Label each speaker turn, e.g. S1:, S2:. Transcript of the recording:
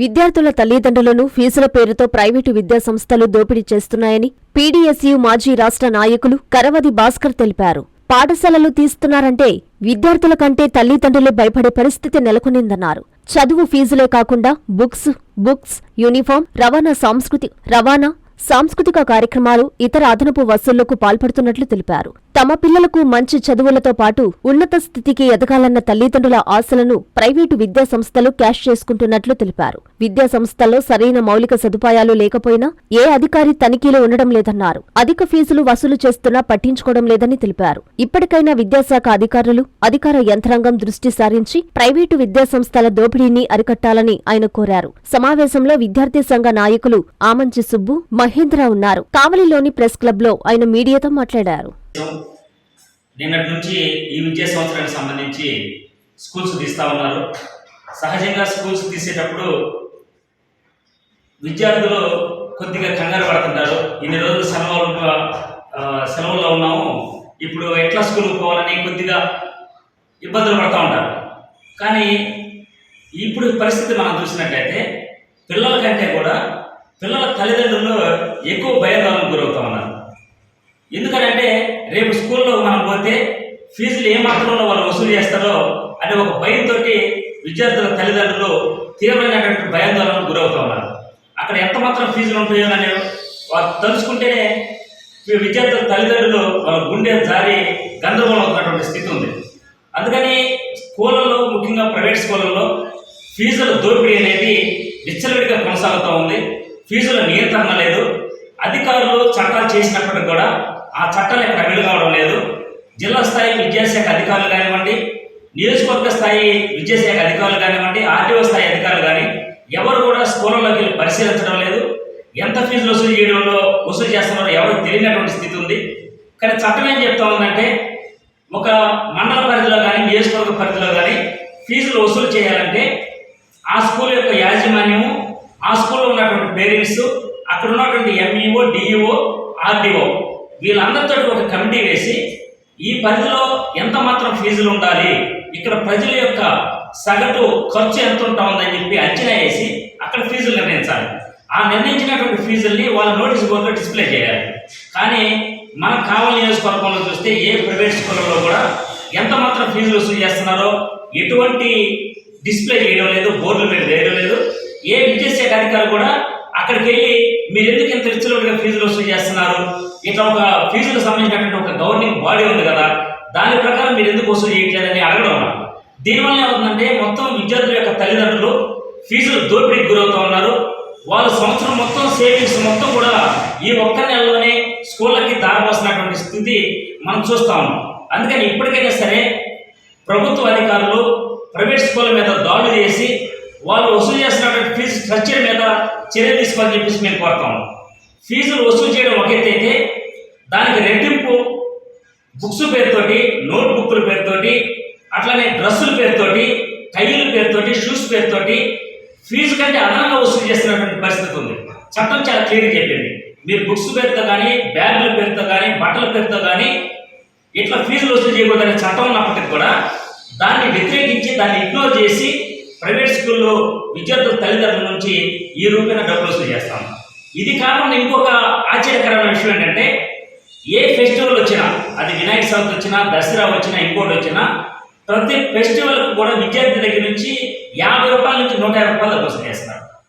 S1: విద్యార్థుల తల్లిదండ్రులను ఫీజుల పేరుతో ప్రైవేటు విద్యాసంస్థలు దోపిడీ చేస్తున్నాయని పీడీఎస్యు మాజీ రాష్ట్ర నాయకులు కరవది భాస్కర్ తెలిపారు. పాఠశాలలు తీస్తున్నారంటే విద్యార్థుల కంటే తల్లిదండ్రులే భయపడే పరిస్థితి నెలకొనిందన్నారు. చదువు ఫీజులే కాకుండా బుక్స్ బుక్స్ యూనిఫామ్ రవాణా సాంస్కృతి రవాణా సాంస్కృతిక కార్యక్రమాలు ఇతర అదనపు వసూళ్ళకు పాల్పడుతున్నట్లు తెలిపారు. తమ పిల్లలకు మంచి చదువులతో పాటు ఉన్నత స్థితికి ఎదగాలన్న తల్లిదండ్రుల ఆశలను ప్రైవేటు విద్యా సంస్థలు క్యాష్ చేసుకుంటున్నట్లు తెలిపారు. విద్యా సంస్థల్లో సరైన మౌలిక సదుపాయాలు లేకపోయినా ఏ అధికారి తనిఖీలు ఉండడం లేదన్నారు. అధిక ఫీజులు వసూలు చేస్తున్నా పట్టించుకోవడం లేదని తెలిపారు. ఇప్పటికైనా విద్యాశాఖ అధికారులు అధికార యంత్రాంగం దృష్టి సారించి ప్రైవేటు విద్యా సంస్థల దోపిడీని అరికట్టాలని ఆయన కోరారు. సమావేశంలో విద్యార్థి సంఘ నాయకులు ఆమంచి సుబ్బు మహేంద్ర ఉన్నారు. కావలిలోని ప్రెస్ క్లబ్లో ఆయన మీడియాతో మాట్లాడారు.
S2: నిన్నటి నుంచి ఈ విద్యా సంవత్సరానికి సంబంధించి స్కూల్స్ తీస్తూ ఉన్నారు. సహజంగా స్కూల్స్ తీసేటప్పుడు విద్యార్థులు కొద్దిగా కంగారు పడుతుంటారు. ఇన్ని రోజులు సెలవులు సెలవుల్లో ఉన్నాము. ఇప్పుడు ఎట్లా స్కూల్కి పోవాలని కొద్దిగా ఇబ్బందులు పడుతూ ఉంటారు. కానీ ఇప్పుడు పరిస్థితి మనం చూసినట్టయితే పిల్లల కంటే కూడా పిల్లల తల్లిదండ్రులు ఎక్కువ భయాందోళనకు గురవుతూ ఉన్నారు. ఎందుకంటే రేపు స్కూల్లో మనం పోతే ఫీజులు ఏ మాత్రంలో వాళ్ళు వసూలు చేస్తారో అనే ఒక భయంతో విద్యార్థుల తల్లిదండ్రులు తీవ్రమైనటువంటి భయాందోళనకు గురవుతూ ఉన్నారు. అక్కడ ఎంత మాత్రం ఫీజులు ఉంటాయో అని వాళ్ళు తలుచుకుంటేనే విద్యార్థుల తల్లిదండ్రులు వాళ్ళ గుండె జారి గందరగోళం అవుతున్నటువంటి స్థితి ఉంది. అందుకని స్కూళ్ళల్లో ముఖ్యంగా ప్రైవేట్ స్కూళ్ళల్లో ఫీజుల దోపిడీ అనేది విచ్చలవిడిగా కొనసాగుతూ ఉంది. ఫీజుల నియంత్రణ లేదు. అధికారులు చట్టాలు చేసినప్పటికి కూడా ఆ చట్టాలు ఇక్కడ అమలు కావడం లేదు. జిల్లా స్థాయి విద్యాశాఖ అధికారులు కానివ్వండి నియోజకవర్గ స్థాయి విద్యాశాఖ అధికారులు కానివ్వండి ఆర్టీఓ స్థాయి అధికారులు కానీ ఎవరు కూడా స్కూళ్ళలోకి వెళ్ళి పరిశీలించడం లేదు. ఎంత ఫీజులు వసూలు చేయడంలో వసూలు చేస్తున్నారో ఎవరికి తెలియనటువంటి స్థితి ఉంది. కానీ చట్టం ఏం చెప్తా ఉందంటే ఒక మండల పరిధిలో కానీ నియోజకవర్గ పరిధిలో కానీ ఫీజులు వసూలు చేయాలంటే ఆ స్కూల్ యొక్క యాజమాన్యము ఆ స్కూల్లో ఉన్నటువంటి పేరెంట్స్ అక్కడ ఉన్నటువంటి ఎంఈఓ డిఈఓ ఆర్డీఓ వీళ్ళందరితో ఒక కమిటీ వేసి ఈ పరిధిలో ఎంత మాత్రం ఫీజులు ఉండాలి ఇక్కడ ప్రజల యొక్క సగటు ఖర్చు ఎంత ఉంటా ఉందని చెప్పి అంచనా వేసి అక్కడ ఫీజులు నిర్ణయించాలి. ఆ నిర్ణయించినటువంటి ఫీజుల్ని వాళ్ళ నోటీస్ బోర్డులో డిస్ప్లే చేయాలి. కానీ మన కావల నియోజకవర్గంలో చూస్తే ఏ ప్రైవేట్ స్కూళ్ళలో కూడా ఎంత మాత్రం ఫీజులు వసూలు చేస్తున్నారో ఎటువంటి డిస్ప్లే చేయడం లేదు బోర్డుల మీద వేయడం లేదు. ఏ విద్యాశాఖ అధికారులు కూడా అక్కడికి వెళ్ళి మీరు ఎందుకు ఇంత విచ్చలవిడిగా ఫీజులు వసూలు చేస్తున్నారు? ఇట్లా ఒక ఫీజుకు సంబంధించినటువంటి ఒక గవర్నింగ్ బాడీ ఉంది కదా దాని ప్రకారం మీరు ఎందుకు వసూలు చేయట్లేదని అడగడం వల్ల దీనివల్ల ఏమవుతుందంటే మొత్తం విద్యార్థుల యొక్క తల్లిదండ్రులు ఫీజులు దోపిడీకి గురవుతూ ఉన్నారు. వాళ్ళు సంవత్సరం మొత్తం సేవింగ్స్ మొత్తం కూడా ఈ ఒక్క నెలలోనే స్కూళ్ళకి దారిపోసినటువంటి స్థితి మనం చూస్తా ఉన్నాం. అందుకని ఇప్పటికైనా సరే ప్రభుత్వ అధికారులు ప్రైవేట్ స్కూళ్ళ మీద దాడులు చేసి వాళ్ళు వసూలు చేస్తున్నటువంటి ఫీజు స్ట్రక్చర్ మీద చర్య తీసుకోవాలని చెప్పేసి మేము కోరుతాం ఫీజులు వసూలు చేయడం ఒక అయితే దానికి రెట్టింపు బుక్స్ పేరుతోటి నోట్ బుక్ల పేరుతోటి అట్లనే డ్రెస్సుల పేరుతోటి టైల పేరుతోటి షూస్ పేరుతోటి ఫీజు కంటే అదనంగా వసూలు చేస్తున్నటువంటి పరిస్థితి ఉంది. చట్టం చాలా క్లియర్గా చెప్పింది. మీరు బుక్స్ పేరుతో కానీ బ్యాగుల పేరుతో కానీ బట్టల పేరుతో కానీ ఇట్లా ఫీజులు వసూలు చేయకూడదనే చట్టం ఉన్నప్పటికీ కూడా దాన్ని వ్యతిరేకించి దాన్ని ఇగ్నోర్ చేసి ప్రైవేట్ స్కూల్లో విద్యార్థుల తల్లిదండ్రుల నుంచి ఈ రూపేణ డబ్బులు వసూలు చేస్తాం ఇది కాకుండా ఇంకొక ఆశ్చర్యకరమైన విషయం ఏంటంటే ఏ ఫెస్టివల్ వచ్చినా అది వినాయక చవితి వచ్చినా దసరా వచ్చినా ఇంకోటి వచ్చినా ప్రతి ఫెస్టివల్కి కూడా విద్యార్థి దగ్గర నుంచి యాభై రూపాయల నుంచి నూట యాభై రూపాయలు వసూలు చేస్తున్నారు